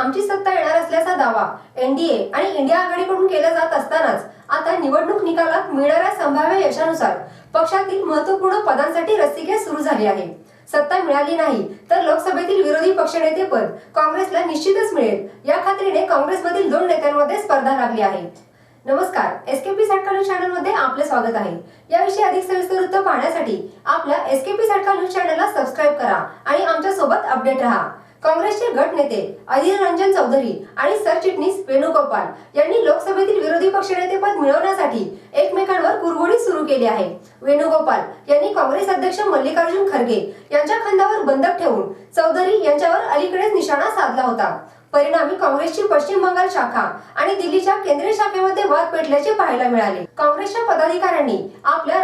आमची सत्ता येणार असल्याचा दावा एनडीए आणि इंडिया आघाडीकडून केला जात असतानाच आता निवडणूक निकालात मिळणाऱ्या संभाव्य यशानुसार पक्षातील महत्त्वपूर्ण पदांसाठी रस्सीखेच सुरू झाली आहे. सत्ता मिळाली नाही तर लोकसभेतील विरोधी पक्षनेते पद काँग्रेसला निश्चितच मिळेल या खात्रीने काँग्रेसमधील दोन नेत्यांमध्ये स्पर्धा लागली आहे. नमस्कार एसकेपी साटका न्यूज चॅनलमध्ये आपले स्वागत आहे. याविषयी अधिक सविस्तर वृत्त पाहण्यासाठी आपल्या एसकेपी साटका न्यूज चॅनलला सबस्क्राईब करा आणि आमच्यासोबत अपडेट राहा. काँग्रेसचे गटनेते अधीर रंजन चौधरी आणि सरचिटणीस वेणुगोपाल यांनी लोकसभेतील विरोधी पक्षनेतेपद मिळवण्यासाठी एकमेकांवर कुरघोडी सुरू केली आहे. वेणुगोपाल यांनी काँग्रेस अध्यक्ष मल्लिकार्जुन खरगे यांच्या खांद्यावर बंदक ठेवून चौधरी यांच्यावर अलीकडेच निशाणा साधला होता. परिणामी काँग्रेसची पश्चिम बंगाल शाखा आणि दिल्लीच्या केंद्रीय शाखेमध्ये वाद पेटल्याचे पाहायला मिळाले. काँग्रेसच्या पदाधिकाऱ्यांनी आपल्या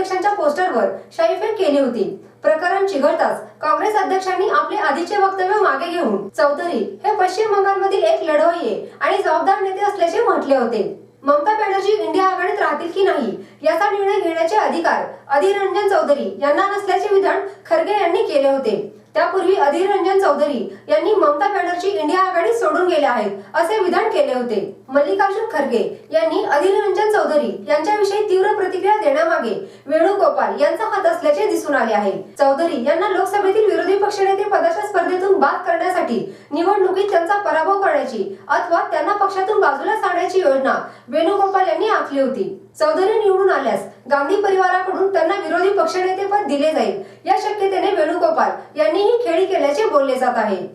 अध्यक्षांच्या पोस्टरवर शाईफेक केली होती. प्रकरण चिघळताच काँग्रेस अध्यक्षांनी आपले आधीचे वक्तव्य मागे घेऊन चौधरी हे पश्चिम बंगालमधील एक लढवय्ये आणि जबाबदार नेते असल्याचे म्हटले होते. ममता बॅनर्जी इंडिया आघाडीत राहतील की नाही याचा निर्णय घेण्याचे अधिकार अधीर रंजन चौधरी यांना नसल्याचे विधान खरगे यांनी केले होते. त्यापूर्वी अधीर रंजन चौधरी यांनी ममता बॅनर्जी इंडिया आघाडी सोडून गेल्या आहेत असे विधान केले होते. मल्लिकार्जुन खरगे यांनी अधीर रंजन चौधरी यांच्याविषयी तीव्र प्रतिक्रिया देण्यामागे वेणुगोपाल यांचा हात असल्याचे दिसून आले आहे. चौधरी यांना लोकसभेतील विरोधी करण्यासाठी निवडणुकीत त्यांचा पराभव करण्याची अथवा त्यांना पक्षातून बाजूला सारण्याची योजना वेणुगोपाल यांनी आखली होती. चौधरी निवडून आल्यास गांधी परिवाराकडून त्यांना विरोधी पक्षनेतेपद दिले जाईल. या शक्यतेने वेणुगोपाल यांनीही खेळी केल्याचे बोलले जात आहे.